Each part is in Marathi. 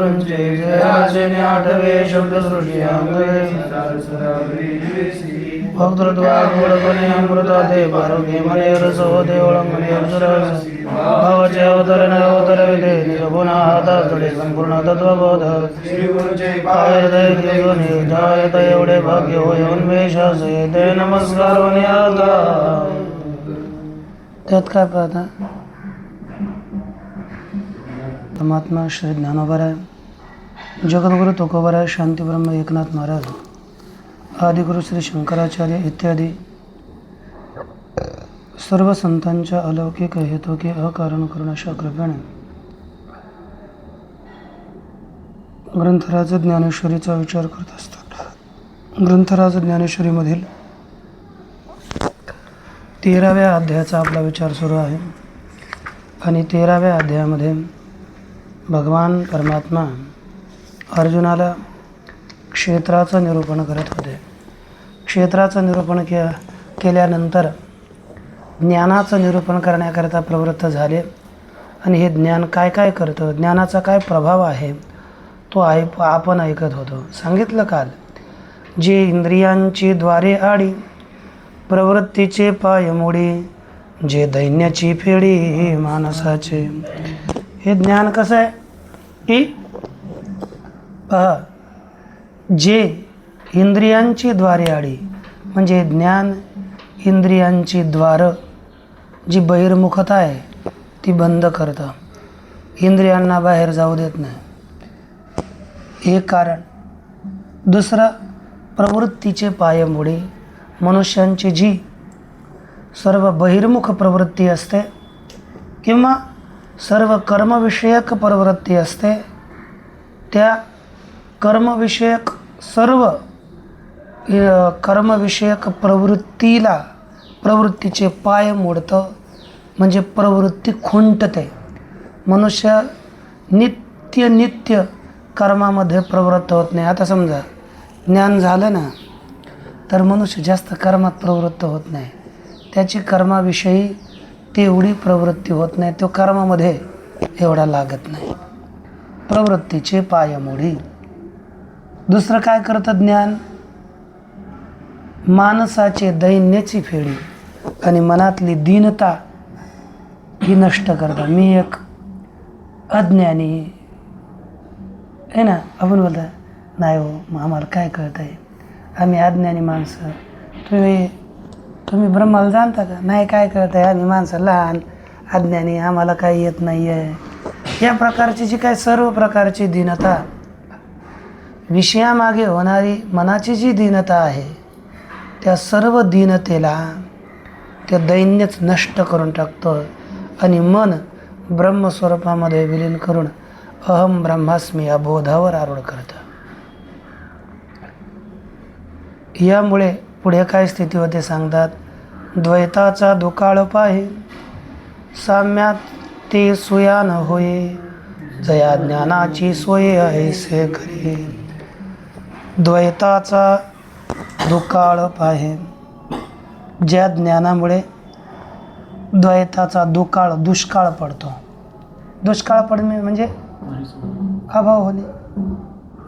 गुरूंचे जयाचे ने आठवे शब्द सृष्टी अंगवे भक्तृत्वागुणपणे अमृता ते पारोगे मने रस होते ओळंगणे अक्षरस भावाचे अवतर न अवतर विधे हाता थोडे संपूर्ण तत्वबोध काय हृदय घेऊन जायत एवढे भाग्य होय उन्मेष असे ते नमस्कार आता त्यात काय पाहता? परमात्मा श्री ज्ञानोबराय जगद्गुरु तुकोबराय शांतीब्रह्म एकनाथ महाराज आदिगुरु श्री शंकराचार्य इत्यादी सर्व संतांच्या अलौकिक हेतुकी अकारण करून अशा कृपेने ग्रंथराज ज्ञानेश्वरीचा विचार करत असतात. ग्रंथराज ज्ञानेश्वरीमधील तेराव्या अध्यायाचा आपला विचार सुरू आहे. आणि तेराव्या अध्यायामध्ये भगवान परमात्मा अर्जुनाला क्षेत्राचं निरूपण करत होते. क्षेत्राचं निरूपण के केल्यानंतर ज्ञानाचं निरूपण करण्याकरता प्रवृत्त झाले. आणि हे ज्ञान काय काय करतं? ज्ञानाचा काय प्रभाव आहे? तो ऐक आपण ऐकत होतो. सांगितलं काल जे इंद्रियांची द्वारे आडी प्रवृत्तीचे पायमोडी जे दैन्याची फेडी मानसाचे हे ज्ञान कसं आहे? की? पहा. जे इंद्रियांची द्वारे आडी म्हणजे ज्ञान इंद्रियांची द्वारं जी बहिर्मुखता आहे ती बंद करतं. इंद्रियांना बाहेर जाऊ देत नाही. एक कारण. दुसरं प्रवृत्तीचे पायमुळे मनुष्यांची जी सर्व बहिर्मुख प्रवृत्ती असते किंवा सर्व कर्मविषयक प्रवृत्ती असते. त्या कर्मविषयक सर्व कर्मविषयक प्रवृत्तीला प्रवृत्तीचे पाय मोडतं. म्हणजे प्रवृत्ती खुंटते. मनुष्य नित्य नित्य कर्मामध्ये प्रवृत्त होत नाही. आता समजा ज्ञान झालं ना तर मनुष्य जास्त कर्मात प्रवृत्त होत नाही. त्याची कर्माविषयी तेवढी प्रवृत्ती होत नाही तो कर्मामध्ये एवढा लागत नाही. प्रवृत्तीचे पायमोडी दुसरं काय करतं ज्ञान? माणसाचे दैन्याची फेडी आणि मनातली दीनता ही नष्ट करतं. मी एक अज्ञानी. आहे ना? आपण बोलता नाही हो मग आम्हाला काय कळतं आहे आम्ही अज्ञानी माणसं. तुम्ही तुम्ही ब्रह्माला जाणता का? नाही काय कळतं आहे आम्ही माणसं लहान अज्ञानी आम्हाला काही येत नाही आहे या प्रकारची जी काय सर्व प्रकारची दीनता विषयामागे होणारी मनाची जी दीनता आहे त्या सर्व दीनतेला ते दैन्यच नष्ट करून टाकतं आणि मन ब्रह्मस्वरूपामध्ये विलीन करून अहम ब्रह्मास्मी या बोधावर आरूढ करतं. यामुळे पुढे काय स्थिती होते सांगतात? द्वैताचा दुकाळ पाहे साम्यात ते सुयान होये जया ज्ञानाची सोय ऐसे करे द्वैताचा दुकाळ पाहे ज्या ज्ञानामुळे द्वैताचा दुकाळ दुष्काळ पडतो. दुष्काळ पडणे म्हणजे अभाव होणे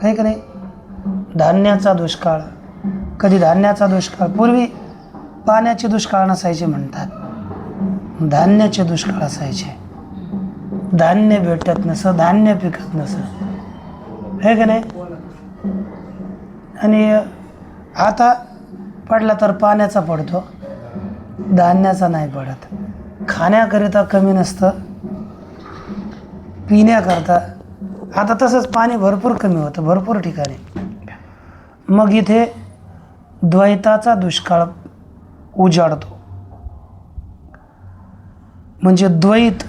आहे का नाही? धान्याचा दुष्काळ. कधी धान्याचा दुष्काळ पूर्वी पाण्याचे दुष्काळ नसायचे म्हणतात. धान्याचे दुष्काळ असायचे. धान्य भेटत नसं धान्य पिकत नसं. हे का नाही? आणि आता पडला तर पाण्याचा पडतो. धान्याचा नाही पडत. खाण्याकरिता कमी नसतं. पिण्याकरता आता तसंच पाणी भरपूर कमी होतं भरपूर ठिकाणी. मग इथे द्वैताचा दुष्काळ उजाडतो. म्हणजे द्वैत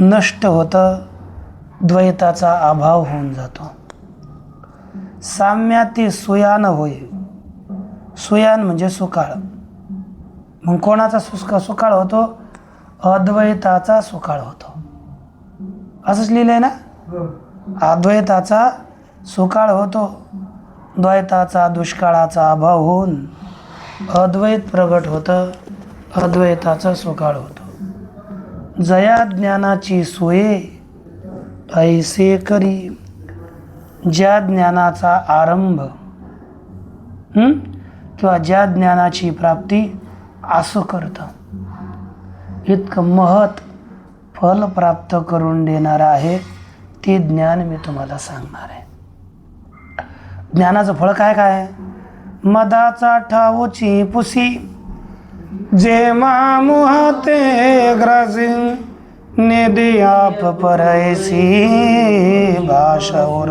नष्ट होतं द्वैताचा अभाव होऊन जातो. साम्याती सुयान होय. सुयान म्हणजे सुकाळ. मग कोणाचा सुका सुकाळ होतो? अद्वैताचा सुकाळ होतो. असंच लिहिलं आहे ना अद्वैताचा सुकाळ होतो. द्वैताचा दुष्काळाचा अभाव होऊन अद्वैत प्रगट होतं अद्वैताचा सुकाळ होतो. जया ज्ञानाची सोये ऐसे करी. ज्या ज्ञानाचा आरंभ किंवा ज्या ज्ञानाची प्राप्ती असं करतं. इतकं महत फल प्राप्त करून देणारं आहे ते ज्ञान मी तुम्हाला सांगणार आहे. ज्ञानाचं फळ काय काय? मदाचा ठावची पुसी. जे मामुहाते ग्रासी निधी आप परैसी भाषावर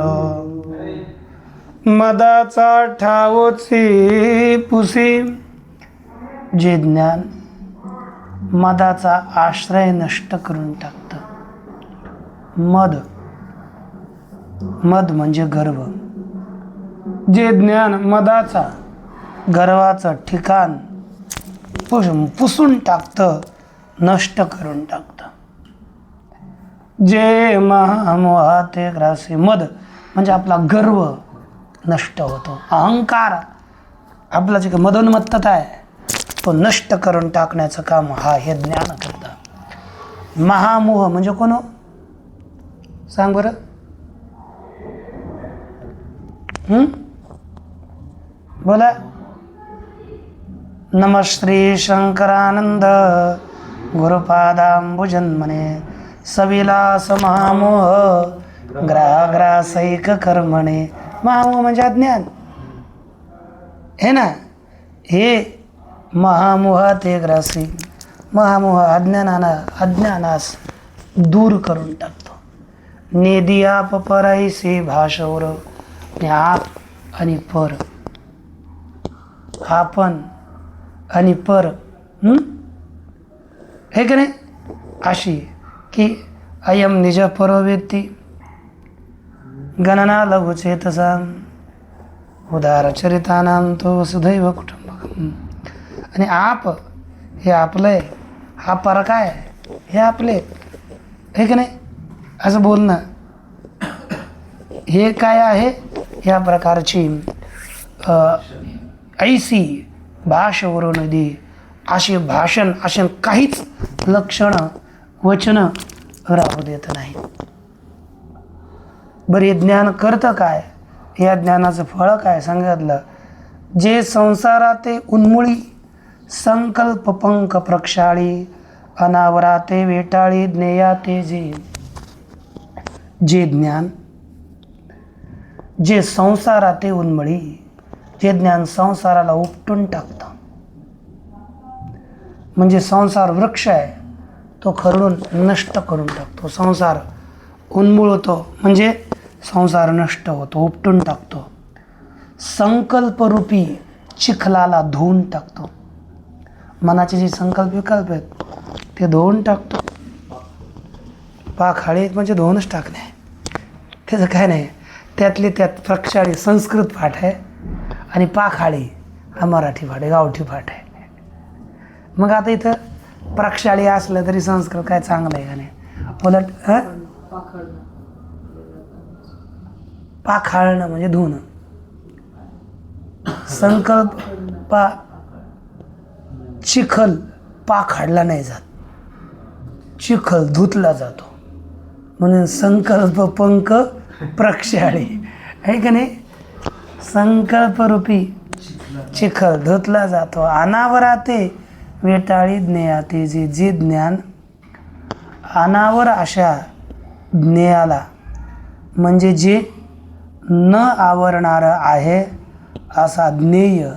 मदाचा ठावची पुसी. जे ज्ञान मदाचा आश्रय नष्ट करून टाकतं. मद मद म्हणजे गर्व. जे ज्ञान मदाचा गर्वाचं ठिकाण पुस पुसून टाकतं नष्ट करून टाकतं. जे महामोहाते ग्रासी मद म्हणजे आपला गर्व नष्ट होतो. अहंकार आपला जे काही मदोन्मत्तता आहे तो नष्ट करून टाकण्याचं काम हा हे ज्ञान करतं. महामोह म्हणजे कोण हो? सांग बरं. बोला. नम श्री शंकरानंद गुरुपादांबुजन्मने सविलास महामोह ग्राग्रासैक कर्मणे महामोह म्हणजे अज्ञान. हे ना हे महामोह ते ग्रासी महामोह अज्ञानाना अज्ञानास दूर करून टाकतो. नेदियाप पराईसे भाषवर आणि आप आणि पर. आपण आणि पर हे? की नाही? अशी की अयम निज परोवेत्ती. गणना लघुचेतसा उदारचरितानां तो सुदैव कुटुंबकम. आणि आप हे आपलं आहे हा पर काय? आहे? हे आपले. हे की नाही? असं बोलणं. हे काय आहे? या प्रकारची ऐसी भाषवरून दे असे भाषण असे काहीच लक्षणं वचनं राहू देत नाही. बरं हे ज्ञान करतं काय? या ज्ञानाचं फळ काय? सांगितलं जे संसाराते उन्मुळी संकल्प पंक प्रक्षाळी अनावराते वेटाळी ज्ञेयाते जे जे ज्ञान जे संसाराते उन्मळी जे ज्ञान संसाराला उपटून टाकतं. म्हणजे संसार वृक्ष आहे तो खरडून नष्ट करून टाकतो. संसार उन्मुळतो म्हणजे संसार नष्ट होतो उपटून टाकतो. संकल्परूपी चिखलाला धुवून टाकतो. मनाचे जे संकल्प विकल्प आहेत ते धुवून टाकतो. पाखाळी म्हणजे धुवूनच टाकणे. त्याचं काय नाही त्यातले त्यात प्रक्षाळी संस्कृत पाठ आहे. आणि पाखाळी हा मराठी भाट आहे गावठी भाट आहे. मग आता इथं प्रक्षाळी असलं तरी संस्कृत काय चांगलं आहे का नाही? उलट पाखाळणं म्हणजे धुणं. संकल्प पा चिखल पाखाडला नाही जात. चिखल धुतला जातो. म्हणून संकल्प पंख प्रक्षाळी. आहे का नाही? संकल्परूपी चिखल धुतला जातो. अनावराते वेटाळी ज्ञेयाते जे जे ज्ञान अनावर अशा ज्ञेयाला म्हणजे जे न आवरणारं आहे असा ज्ञेय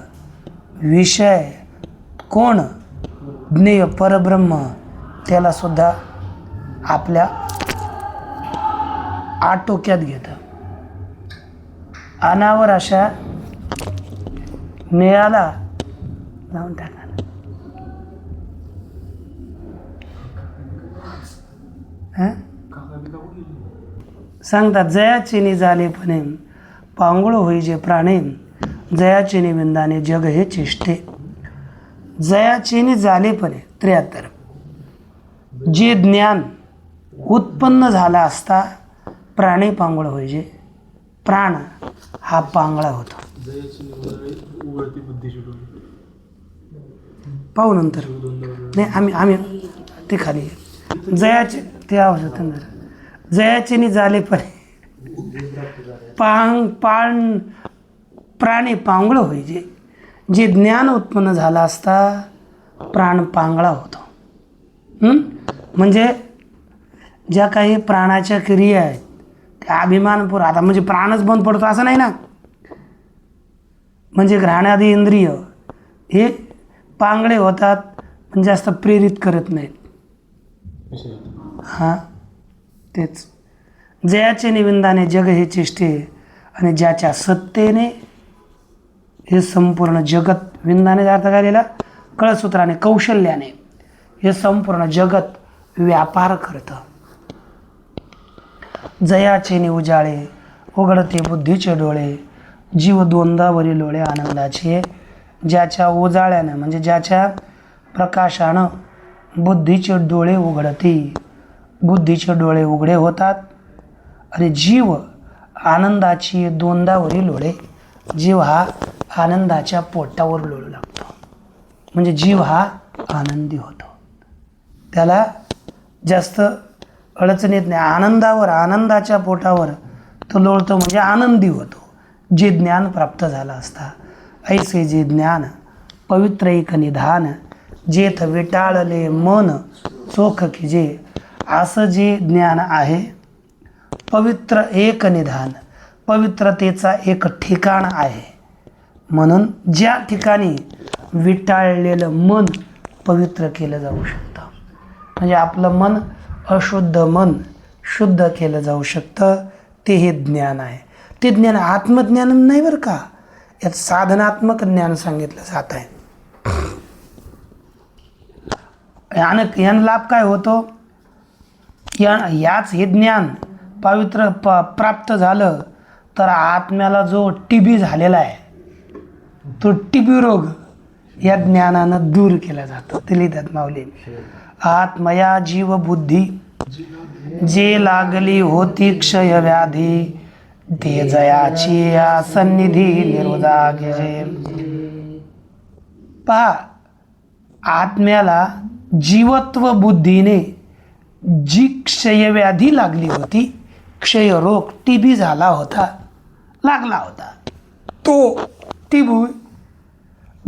विषय कोण? ज्ञेय परब्रह्म. त्यालासुद्धा आपल्या आटोक्यात घेतं अनावर अशा निळाला लावून टाका सांगतात जयाचिनी झाले पणे पांगुळ होई जे प्राणे जयाचिनी विंदाने जग हे चेष्टे. जयाचिनी झालेपणे त्र्याहत्तर. जे ज्ञान उत्पन्न झाला असता प्राणी पांगुळ होईजे प्राण हा पांगळा होतो. पाहू नंतर. नाही आम्ही आम्ही ते खाली. जयाचे ते आवश्यक जयाचे नि झाले पण पांग पाण प्राणी पांगळं होईजे जे. ज्ञान उत्पन्न झालं असता प्राण पांगळा होतो. म्हणजे ज्या काही प्राणाच्या क्रिया आहेत अभिमानपूर आता म्हणजे प्राणच बंद पडतो असं नाही ना? म्हणजे घ्राणादी इंद्रिय हे पांगळे होतात पण जास्त प्रेरित करत नाहीत. हां? तेच. जयाचे निविंदाने जग हे चेष्टे आणि ज्याच्या सत्तेने हे संपूर्ण जगत विंदाने अर्थ काय दिला कळसूत्राने कौशल्याने हे संपूर्ण जगत व्यापार करतं. जयाचे नि उजाळे उघडते बुद्धीचे डोळे जीव द्वंद्वावरील डोळे आनंदाचे ज्याच्या उजाळ्यानं म्हणजे ज्याच्या प्रकाशानं बुद्धीचे डोळे उघडते बुद्धीचे डोळे उघडे होतात आणि जीव आनंदाची दोनदावरील लोळे जीव हा आनंदाच्या पोटावर लोळू लागतो. म्हणजे जीव हा आनंदी होतो. त्याला जास्त अडचण येत नाही. आनंदावर आनंदाच्या पोटावर तो लोळतो म्हणजे आनंदी होतो. जे ज्ञान प्राप्त झालं असता ऐसे जे ज्ञान पवित्र एक निधान जेथ विटाळले मन चोख की जे असं जे ज्ञान आहे पवित्र एक निधान पवित्रतेचा एक ठिकाण आहे. म्हणून ज्या ठिकाणी विटाळलेलं मन पवित्र केलं जाऊ शकतं. म्हणजे आपलं मन अशुद्ध मन शुद्ध केलं जाऊ शकतं ते हे ज्ञान आहे. ते ज्ञान आत्मज्ञान नाही बरं का? यात साधनात्मक ज्ञान सांगितलं जात आहे. यानं यानं लाभ काय होतो? या याच हे ज्ञान पवित्र प प्राप्त झालं तर आत्म्याला जो टी बी झालेला आहे तो टी बी रोग या ज्ञानानं दूर केला जातो. ते लिहितात माऊली. आत्मया जीव बुद्धी जे लागली होती क्षय व्याधी ते जयाची या सन्निधी निरोधा पहा आत्म्याला जीवत्व बुद्धीने जी क्षयव्याधी लागली होती क्षयरोग टी बी झाला होता लागला होता. तो टिबू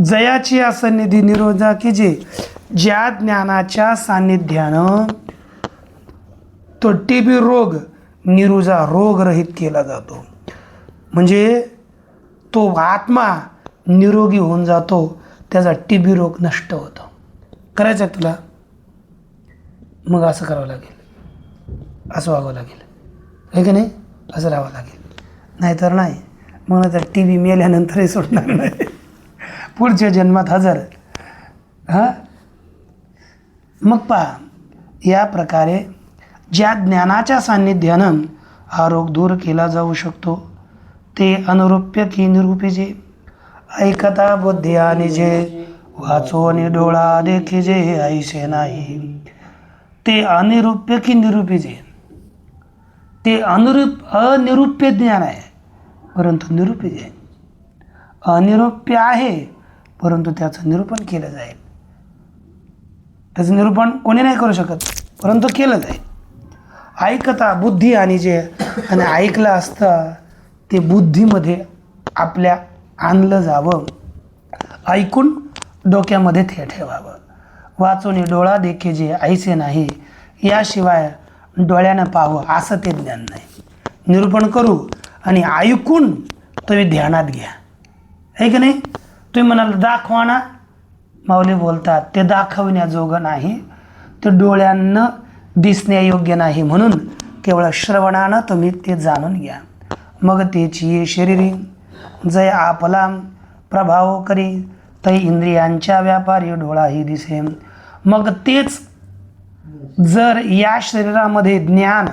जयाची असन्निधी निरोधा की जे ज्या ज्ञानाच्या सान्निध्यानं तो टी बी रोग निरुजा रोगरहित केला जातो. म्हणजे तो आत्मा निरोगी होऊन जातो त्याचा टी बी रोग नष्ट होतो. करायचं आहे तुला? मग असं करावं लागेल. असं व्हावं लागेल. आहे की नाही? असं राहावं लागेल. नाहीतर नाही. मग तर टी व्ही मेल्यानंतरही सुटणार नाही. पुढच्या जन्मात हजर. हां? मग पहा या प्रकारे ज्या ज्ञानाच्या सान्निध्यानं हा रोग दूर केला जाऊ शकतो ते अनुरूप्य की निरूपीजे ऐकता बुद्धी आणि जे? वाचो आणि डोळा देखी जे ऐसे नाही. ते अनिरूप्य की निरूपीजे ते अनुरूप अनिरूप्य ज्ञान आहे परंतु निरूपीजे अनिरूप्य आहे परंतु त्याचं निरूपण केलं जाईल. त्याचं निरूपण कोणी नाही करू शकत परंतु केलंच आहे ऐकता बुद्धी आणि जे आणि ऐकलं असतं ते बुद्धीमध्ये आपल्या आणलं जावं. ऐकून डोक्यामध्ये ते ठेवावं. वाचून डोळा देखे जे ऐसे नाही याशिवाय डोळ्यानं पाहावं असं ते ज्ञान नाही. निरूपण करू आणि ऐकून तुम्ही ध्यानात घ्या. आहे की नाही? तुम्ही म्हणाल दाखवा ना. माऊली बोलतात ते दाखवण्याजोगं नाही ते डोळ्यांना दिसण्यायोग्य नाही म्हणून केवळ श्रवणानं तुम्ही ते जाणून घ्या. मग त्याची शरीरी जय आपला प्रभाव करी तै इंद्रियांच्या व्यापारी डोळाही दिसे. मग तेच जर या शरीरामध्ये ज्ञान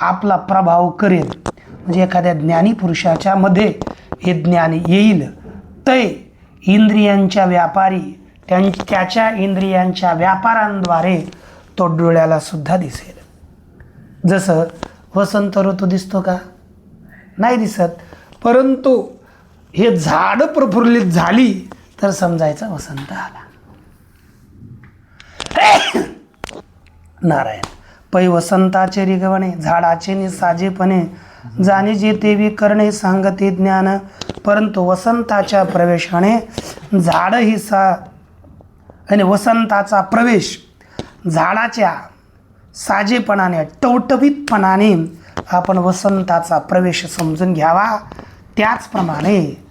आपला प्रभाव करेल म्हणजे एखाद्या ज्ञानी पुरुषाच्या मध्ये हे ज्ञान येईल तै इंद्रियांच्या व्यापारी त्यां त्याच्या इंद्रियांच्या व्यापारांद्वारे तो डोळ्याला सुद्धा दिसेल. जसं वसंत ऋतू दिसतो का? नाही दिसत. परंतु हे झाड प्रफुल्लित झाली तर समजायचं वसंत आला. नारायण पै वसंताचे रिगवणे झाडाचे निसाजेपणे जाणे जे तेवी करणे सांगते ज्ञान परंतु वसंताच्या प्रवेशाने झाड ही सा आणि वसंताचा प्रवेश झाडाच्या साजेपणाने टवटवीतपणाने आपण वसंताचा प्रवेश समजून घ्यावा. त्याचप्रमाणे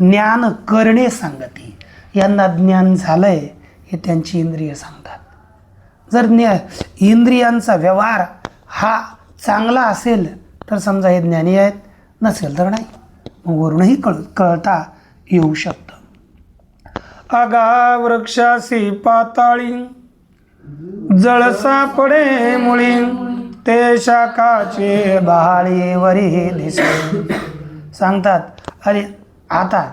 ज्ञान करणे सांगते. यांना ज्ञान झालं आहे हे त्यांची इंद्रिय सांगतात. जर ज्ञा इंद्रियांचा व्यवहार हा चांगला असेल तर समजा हे ज्ञानी आहेत नसेल तर नाही. मग वरूनही कळ कळता येऊ शकतं. अगा वृक्षासी पाताळी. जळसा पडे मुळी ते शाखाचे बहाळीवरी दिसे सांगतात अरे आता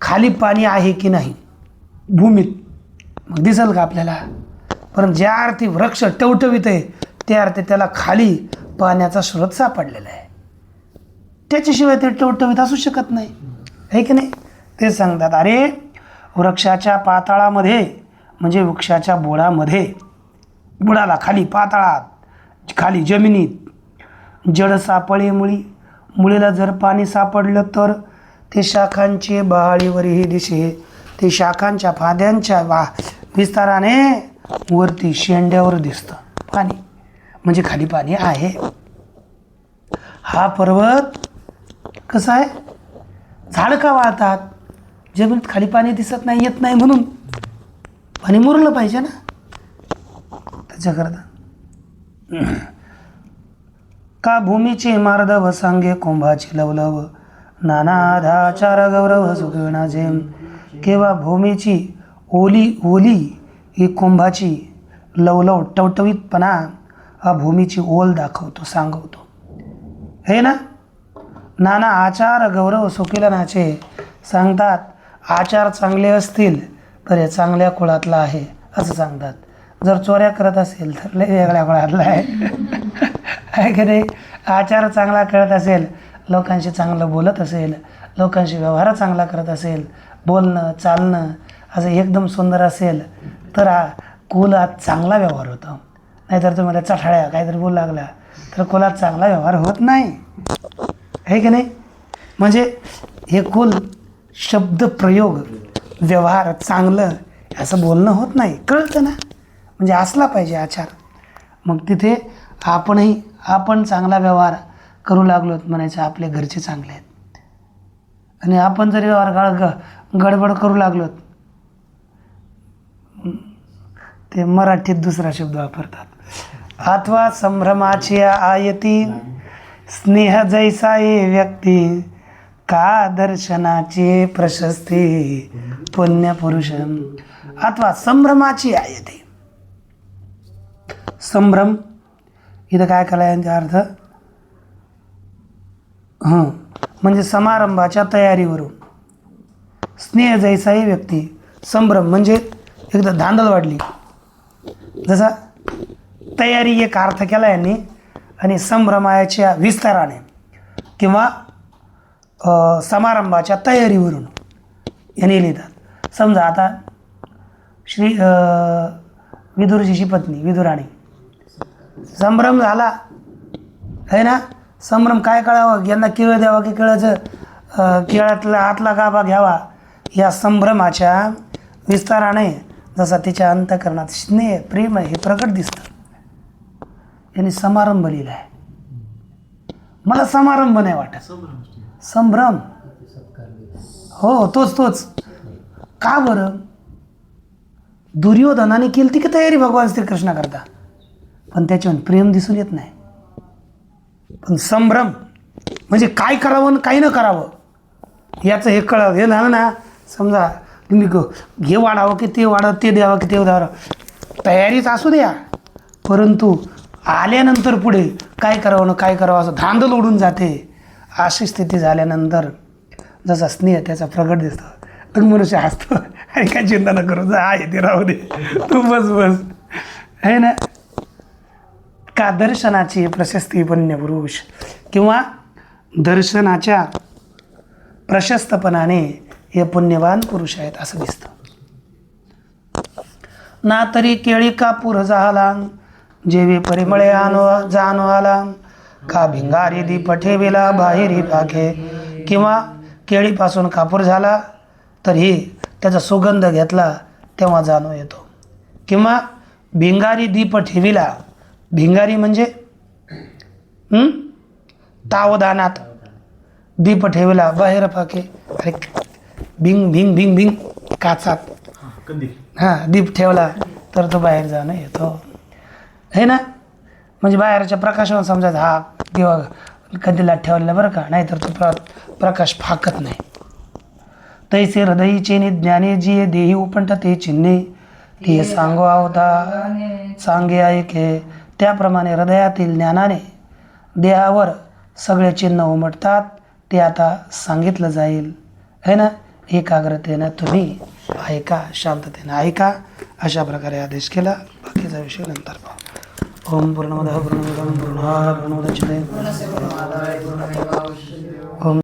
खाली पाणी आहे की नाही? भूमीत. मग दिसेल का आपल्याला? पण ज्या अर्थी वृक्ष टवटवीत आहे त्या अर्थी त्याला खाली पाण्याचा स्रोत सापडलेला आहे. त्याच्याशिवाय ते टवटवीत असू शकत नाही. आहे की नाही? ते सांगतात अरे वृक्षाच्या पाताळामध्ये म्हणजे वृक्षाच्या बुडामध्ये बुडाला खाली पाताळात खाली जमिनीत. जड सापळे मुळी मुळीला जर पाणी सापडलं तर ते शाखांचे बहाळीवरही दिशे ते शाखांच्या फाद्यांच्या वा विस्ताराने वरती शेंड्यावर दिसतं. पाणी म्हणजे खाली पाणी आहे. हा पर्वत कसा आहे? झाड का वाळतात? जमिनीत खाली पाणी दिसत नाही येत नाही म्हणून. पाणी मुरलं पाहिजे ना. त्याच्याकरता का भूमीची मार्दव सांगे कुंभाची लवलव? नानाधाचार गौरव सुगणा झेम केव्हा भूमीची ओली ओली ही कुंभाची लवलव टवटवीतपणा हा भूमीची ओल दाखवतो सांगवतो. हे ना? नाना आचार गौरव सुकिलनाचे सांगतात आचार चांगले असतील तर हे चांगल्या कुळातला आहे असं सांगतात. जर चोऱ्या करत असेल तर लय वेगळ्या कुळातला आहे. आहे की नाही? आचार चांगला करत असेल लोकांशी चांगलं बोलत असेल लोकांशी व्यवहार चांगला करत असेल बोलणं चालणं असं एकदम सुंदर असेल तर हा कुलात चांगला व्यवहार होतो. नाहीतर तुम्हाला चठाळ्या काहीतरी बोलू लागला तर कुलात चांगला व्यवहार होत नाही. आहे की नाही? म्हणजे हे कुल शब्द प्रयोग व्यवहार चांगलं असं बोलणं होत नाही. कळतं ना? म्हणजे असला पाहिजे आचार. मग तिथे आपणही आपण चांगला व्यवहार करू लागलोत म्हणायचं आपले घरचे चांगले आहेत. आणि आपण जरी व्यवहार गाळ ग गडबड करू लागलोत ते मराठीत दुसरा शब्द वापरतात. अथवा संभ्रमाची आयती स्नेह जैसा ये व्यक्ती का दर्शनाची प्रशस्ती? पुण्यपुरुष अथवा संभ्रमाची आहे ती. संभ्रम. इथं काय कला यांचा अर्थ? हां. म्हणजे समारंभाच्या तयारीवरून. स्नेह जैसाही व्यक्ती. संभ्रम म्हणजे एकदा धांदल वाढली. जसा तयारी एक अर्थ केला यांनी आणि संभ्रमाच्या विस्ताराने. किंवा समारंभाच्या तयारीवरून यांनी लिहितात. समजा आता श्री विदुरजीची पत्नी विदुराणी. संभ्रम झाला आहे ना? संभ्रम काय कळावं? यांना केळं द्यावं की केळाचं केळातला आतला गाभा घ्यावा? या संभ्रमाच्या विस्ताराने जसा तिच्या अंतकरणात स्नेह प्रेम हे प्रकट दिसतं. यांनी समारंभ लिहिला आहे मला समारंभ नाही वाटत. संभ्रम. हो, हो तोच तोच. का बरं? दुर्योधनाने केली ती की तयारी भगवान श्रीकृष्णा करता. पण त्याच्यावर प्रेम दिसून येत नाही. पण संभ्रम. म्हणजे काय करावं आणि काय न करावं? याचं हे कळावं हे झालं ना समजा तुम्ही हे वाढावं की ते वाढावं ते द्यावं की ते द्यावं. तयारीच असू द्या. परंतु आल्यानंतर पुढे काय करावं ना काय करावं असं धांदल उडून जाते. अशी स्थिती झाल्यानंतर जसा स्नेह त्याचा प्रगट दिसतो. तर मनुष्य हसतो. आणि काय चिंता न करू जा आहे ते राहू दे. तू बस बस. आहे ना? का दर्शनाची प्रशस्ती पुण्य पुरुष किंवा दर्शनाच्या प्रशस्तपणाने हे पुण्यवान पुरुष आहेत असं दिसतं. ना तरी केळी कापूर झाला जेवी परिमळे आणू जाणो आला का भिंगारी दीप ठेविला बाहेरी पाखे? किंवा केळीपासून कापूर झाला तर ही त्याचा सुगंध घेतला तेव्हा जाणू येतो. किंवा भिंगारी दीप ठेविला भिंगारी म्हणजे? तावदानात दीप ठेवला बाहेर फाके अरे भिंग भिंग भिंग भिंग काचात. हां हां दीप ठेवला तर तो बाहेर जाणं येतो. हे ना? म्हणजे बाहेरच्या प्रकाशावर समजायचं हा दिवा कधीला ठेवलेला बरं का? नाहीतर तो प्र प्रकाश फाकत नाही. तैसे हृदयीचे ज्ञाने जी देही उपंट ते चिन्हे. ते सांगो आवता सांगे ऐके. त्याप्रमाणे हृदयातील ज्ञानाने देहावर सगळे चिन्ह उमटतात ते आता सांगितलं जाईल. है ना? एकाग्रतेनं तुम्ही ऐका शांततेनं ऐका. अशा प्रकारे आदेश केला. बाकीचा विषय नंतर पाहू. ओम पूर्णमद पूर्णमिदं पूर्णात् पूर्णमुदच्यते ओम